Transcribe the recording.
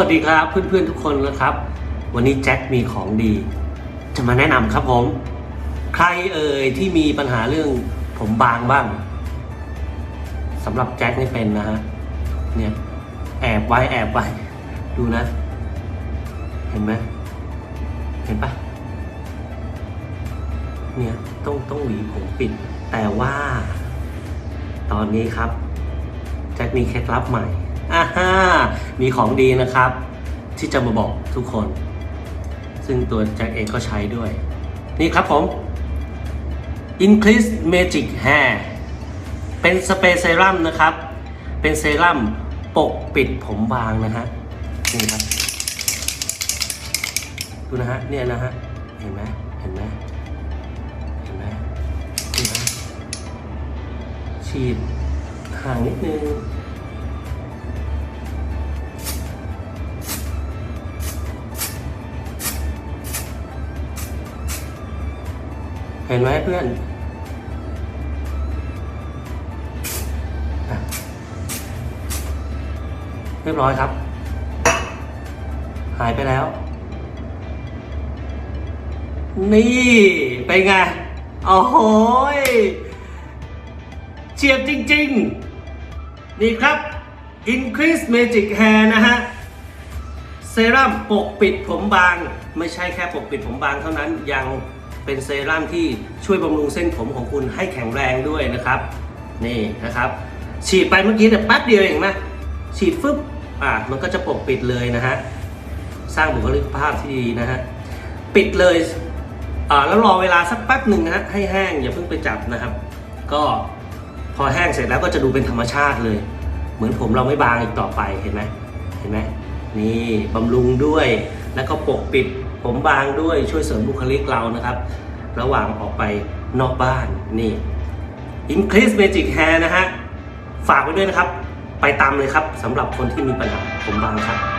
วัสดีครับเพื่อนๆทุกคนนะครับ วันนี้แจ็คมีของดี จะมาแนะนำครับผม ใครเอ่ยที่มีปัญหาเรื่องผมบางบ้างสำหรับแจ็คนี่เป็นนะฮะเนี่ยแอบไว้แอบไว้ดูนะ เห็นไหมเห็นปะเนี่ยต้องต้องหวีผมปิด แต่ว่า ตอนนี้ครับ แจ็คมีเคล็ดลับใหม่ อ่าฮ่ามีของดีนะครับ ที่จะมาบอกทุกคน ซึ่งตัวแจ็คเองก็ใช้ด้วย นี่ครับผม Increase Magic Hair เป็นสเปรย์เซรั่มนะครับ เป็นเซรั่มปกปิดผมบางนะฮะ นี่ครับ ดูนะฮะ เนี่ยนะฮะ เห็นไหมเห็นไหมเห็นไหมนี่นะฉีดห่างนิดนึง เห็นไหมเพื่อนเรียบร้อยครับ หายไปแล้ว นี่เป็นไงโอ้โหเฉียบจริง ๆ นี่ครับ Increase Magic Hair นะฮะเซรั่มปกปิดผมบาง ไม่ใช่แค่ปกปิดผมบางเท่านั้นยัง เป็นเซรั่มที่ช่วยบำรุงเส้นผมของคุณให้แข็งแรงด้วยนะครับ นี่นะครับ ฉีดไปเมื่อกี้แต่ยแป๊บเดียวเองนะฉีดฟึบอะมันก็จะปกปิดเลยนะฮะสร้างบุคลิกภาพที่ดีนะฮะปิดเลยอ่าแล้วรอเวลาสักแป๊บหนึ่งนะฮะให้แห้งอย่าเพิ่งไปจับนะครับ ก็พอแห้งเสร็จแล้วก็จะดูเป็นธรรมชาติเลย เหมือนผมเราไม่บางอีกต่อไปเห็นไหมเห็นไหมนี่บำรุงด้วยแล้วก็ปกปิด ผมบางด้วยช่วยเสริมบุคลิกเรานะครับ ระหว่างออกไปนอกบ้านนี่ Increase Magic Hair นะฮะ ฝากไว้ด้วยนะครับ ไปตามเลยครับสำหรับคนที่มีปัญหาผมบางครับ